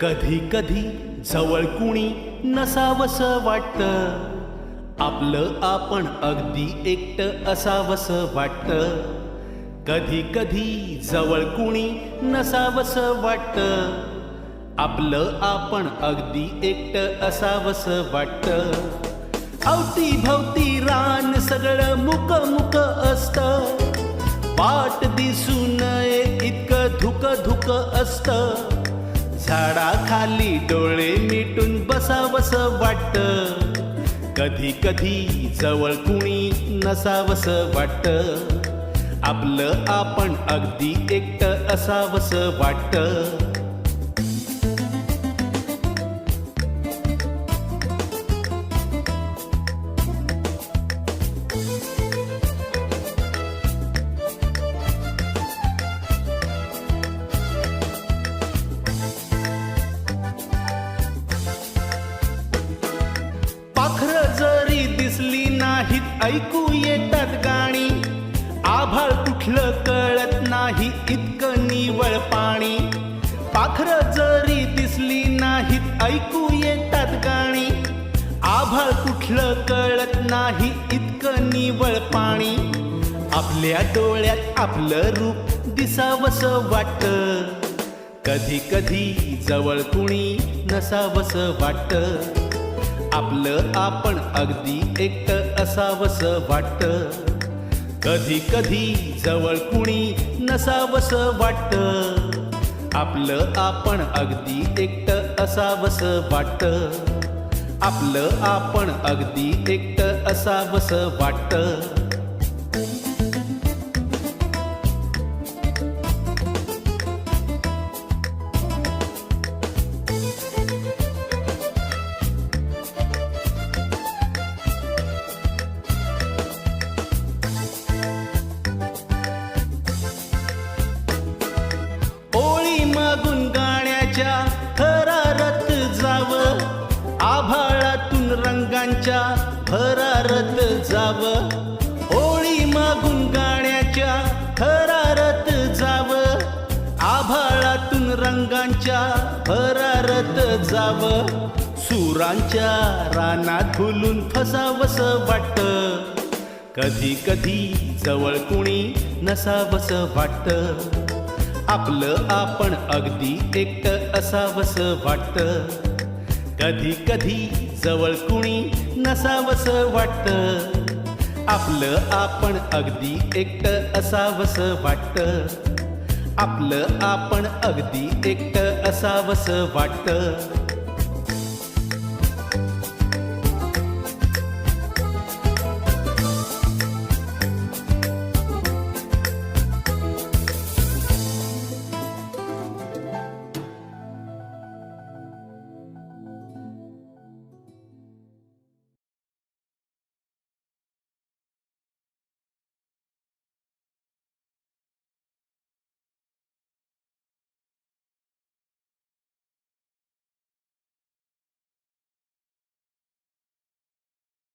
कधी कधी जवळ कुणी नसावस वाटत. आपलं आपण अगदी एकट असावस वाटत. कधी कधी जवळ कुणी नसावस वाटत. आपलं आपण अगदी एकट असावस वाटत. अवती भवती रान सगळं मुक मुक असत. वाट दिसू नये इतकं धुक धुक असतं. झाडाखाली डोळे मिटून बसावस वाटत. कधी कधी जवळ कुणी नसावस वाटत. आपलं आपण अगदी एकट असावस वाटत. ऐकू येतात गाणी. आभाळ कुठलं कळत नाही इतकं निवळ पाणी. पाखर जरी दिसली नाहीत ऐकू येतात गाणी. आभाळ कुठलं कळत नाही इतकं निवळ पाणी. आपल्या डोळ्यात आपलं रूप दिसावस वाटत. कधी कधी जवळ कुणी नसावस वाटत. आपलं आपण अगदी एकटं असावस वाटत. कधी कधी जवळ कुणी नसावस वाटत. आपलं आपण अगदी एकट असावस वाटत. आपलं आपण अगदी एकट असावस वाटत. आभाळातून रंगांच्या भरारत जावं. ओळी मागून गाण्याच्या थरारत जावं. आभाळातून रंगांच्या भरारत जावं. सुरांच्या रानात फुलून फसावस वाटत. कधी कधी जवळ कुणी नसावस वाटत. आपलं आपण अगदी एकट असावस वाटतं. कधी कधी जवळ कुणी नसावस वाटत. आपलं आपण अगदी एकट असावस वाटत. आपलं आपण अगदी एकट असावस वाटत.